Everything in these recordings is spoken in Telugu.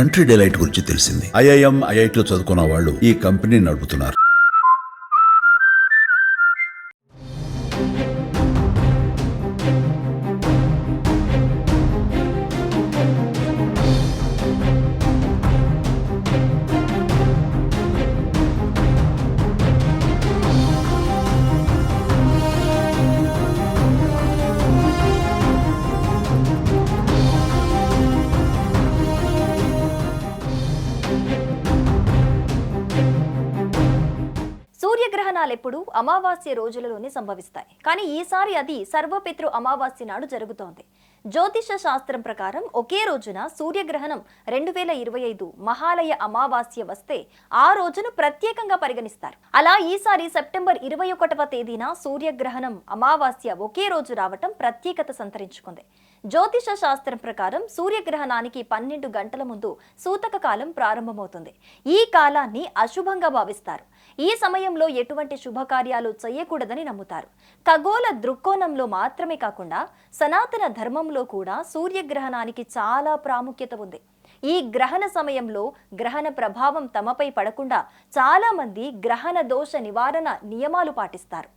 కంట్రీ డెలైట్ గురించి తెలిసింది. ఐఐఎం ఐఐటిలో చదువుకున్న వాళ్ళు ఈ కంపెనీ నడుపుతున్నారు. సూర్యగ్రహణాలు ఎప్పుడూ అమావాస్య రోజులలోనే సంభవిస్తాయి. కానీ ఈసారి అది సర్వపితృ అమావాస్య నాడు జరుగుతోంది. జ్యోతిష శాస్త్రం ప్రకారం ఒకే రోజున సూర్యగ్రహణం రెండు వేల ఇరవై ఐదు మహాలయ అమావాస్య వస్తే ఆ రోజును ప్రత్యేకంగా పరిగణిస్తారు. అలా ఈసారి సెప్టెంబర్ ఇరవై ఒకటవ తేదీన సూర్యగ్రహణం అమావాస్య ఒకే రోజు రావటం ప్రత్యేకత సంతరించుకుంది. జ్యోతిష శాస్త్రం ప్రకారం సూర్యగ్రహణానికి పన్నెండు గంటల ముందు సూతక కాలం ప్రారంభమవుతుంది. ఈ కాలాన్ని అశుభంగా భావిస్తారు. ఈ సమయంలో ఎటువంటి శుభకార్యాలు చేయకూడదని నమ్ముతారు. ఖగోళ దృక్కోణంలో మాత్రమే కాకుండా సనాతన ధర్మంలో కూడా సూర్యగ్రహణానికి చాలా ప్రాముఖ్యత ఉంది. ఈ గ్రహణ సమయంలో గ్రహణ ప్రభావం తమపై పడకుండా చాలామంది గ్రహణ దోష నివారణ నియమాలు పాటిస్తారు.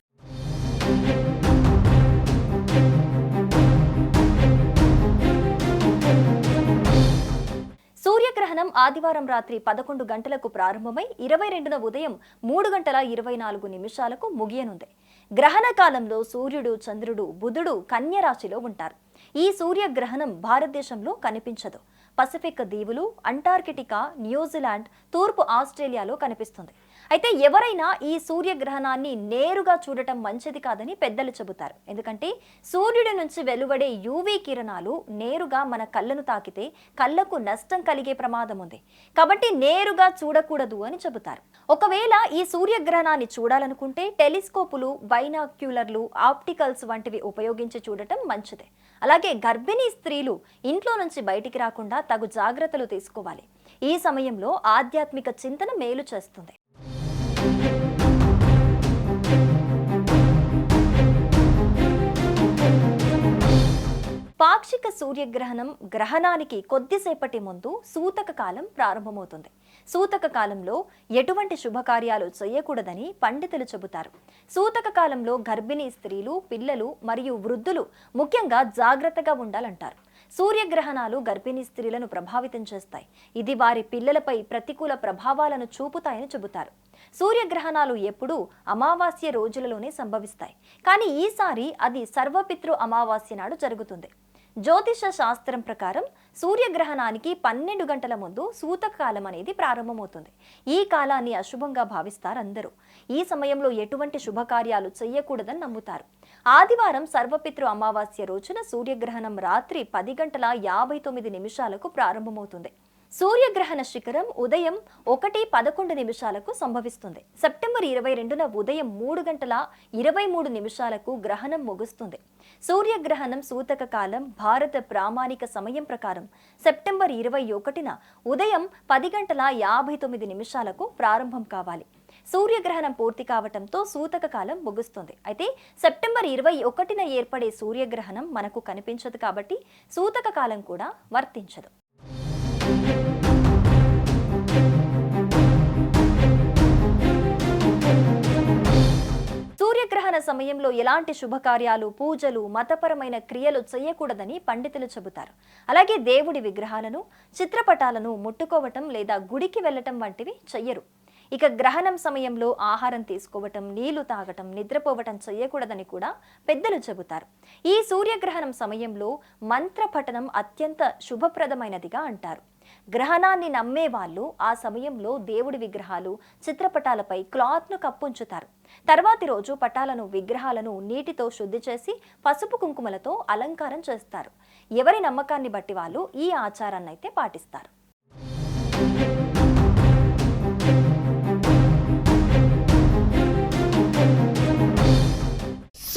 సూర్యగ్రహణం ఆదివారం రాత్రి పదకొండు గంటలకు ప్రారంభమై ఇరవై రెండున ఉదయం మూడు గంటల ఇరవై నాలుగు నిమిషాలకు ముగియనుంది. గ్రహణ కాలంలో సూర్యుడు చంద్రుడు బుధుడు కన్య రాశిలో ఉంటారు. ఈ సూర్యగ్రహణం భారతదేశంలో కనిపించదు. పసిఫిక్ దీవులు అంటార్కిటికా న్యూజిలాండ్ తూర్పు ఆస్ట్రేలియాలో కనిపిస్తుంది. అయితే ఎవరైనా ఈ సూర్యగ్రహణాన్ని నేరుగా చూడటం మంచిది కాదని పెద్దలు చెబుతారు. ఎందుకంటే సూర్యుడి నుంచి వెలువడే యూవీ కిరణాలు నేరుగా మన కళ్ళను తాకితే కళ్ళకు నష్టం కలిగే ప్రమాదం ఉంది. కాబట్టి నేరుగా చూడకూడదు అని చెబుతారు. ఒకవేళ ఈ సూర్యగ్రహణాన్ని చూడాలనుకుంటే టెలిస్కోపులు బైనాక్యులర్లు ఆప్టికల్స్ వంటివి ఉపయోగించి చూడటం మంచిదే. అలాగే గర్భిణీ స్త్రీలు ఇంట్లో నుంచి బయటికి రాకుండా తగు జాగ్రత్తలు తీసుకోవాలి. ఈ సమయంలో ఆధ్యాత్మిక చింతన మేలు చేస్తుంది. పాక్షిక సూర్యగ్రహణం గ్రహణానికి కొద్దిసేపటి ముందు సూతక కాలం ప్రారంభమవుతుంది. సూతక కాలంలో ఎటువంటి శుభకార్యాలు చేయకూడదని పండితులు చెబుతారు. సూతక కాలంలో గర్భిణీ స్త్రీలు పిల్లలు మరియు వృద్ధులు ముఖ్యంగా జాగ్రత్తగా ఉండాలంటారు. సూర్యగ్రహణాలు గర్భిణీ స్త్రీలను ప్రభావితం చేస్తాయి. ఇది వారి పిల్లలపై ప్రతికూల ప్రభావాలను చూపుతాయని చెబుతారు. సూర్యగ్రహణాలు ఎప్పుడూ అమావాస్య రోజులలోనే సంభవిస్తాయి. కానీ ఈసారి అది సర్వపితృ అమావాస్య నాడు జరుగుతుంది. జ్యోతిష శాస్త్రం ప్రకారం సూర్యగ్రహణానికి పన్నెండు గంటల ముందు సూతక కాలం అనేది ప్రారంభమవుతుంది. ఈ కాలాన్ని అశుభంగా భావిస్తారు అందరూ ఈ సమయంలో ఎటువంటి శుభకార్యాలు చేయకూడదని నమ్ముతారు. ఆదివారం సర్వపితృ అమావాస్య రోజున సూర్యగ్రహణం రాత్రి పది గంటల యాభై తొమ్మిది నిమిషాలకు ప్రారంభమవుతుంది. సూర్యగ్రహణ శిఖరం ఉదయం ఒకటి పదకొండు నిమిషాలకు సంభవిస్తుంది. సెప్టెంబర్ ఇరవై రెండున ఉదయం మూడు గంటల ఇరవై మూడు నిమిషాలకు గ్రహణం ముగుస్తుంది. సూర్యగ్రహణం సూతక కాలం భారత ప్రామాణిక సమయం ప్రకారం సెప్టెంబర్ ఇరవై ఒకటిన ఉదయం పది గంటల యాభై తొమ్మిది నిమిషాలకు ప్రారంభం కావాలి. సూర్యగ్రహణం పూర్తి కావటంతో సూతక కాలం ముగుస్తుంది. అయితే సెప్టెంబర్ ఇరవై ఒకటిన ఏర్పడే సూర్యగ్రహణం మనకు కనిపించదు కాబట్టి సూతక కాలం కూడా వర్తించదు. సూర్యగ్రహణ సమయంలో ఎలాంటి శుభకార్యాలు పూజలు మతపరమైన క్రియలు చేయకూడదని పండితులు చెబుతారు. అలాగే దేవుడి విగ్రహాలను చిత్రపటాలను ముట్టుకోవటం లేదా గుడికి వెళ్ళటం వంటివి చెయ్యరు. ఇక గ్రహణం సమయంలో ఆహారం తీసుకోవటం నీళ్ళు తాగటం నిద్రపోవటం చేయకూడదని కూడా పెద్దలు చెబుతారు. ఈ సూర్యగ్రహణం సమయంలో మంత్ర పఠనం అత్యంత శుభప్రదమైనదిగా అంటారు. గ్రహణాన్ని నమ్మే వాళ్ళు ఆ సమయంలో దేవుడి విగ్రహాలు చిత్రపటాలపై క్లాత్ను కప్పుంచుతారు. తర్వాతి రోజు పటాలను విగ్రహాలను నీటితో శుద్ధి చేసి పసుపు కుంకుమలతో అలంకారం చేస్తారు. ఎవరి నమ్మకాన్ని బట్టి వాళ్ళు ఈ ఆచారాన్ని అయితే పాటిస్తారు.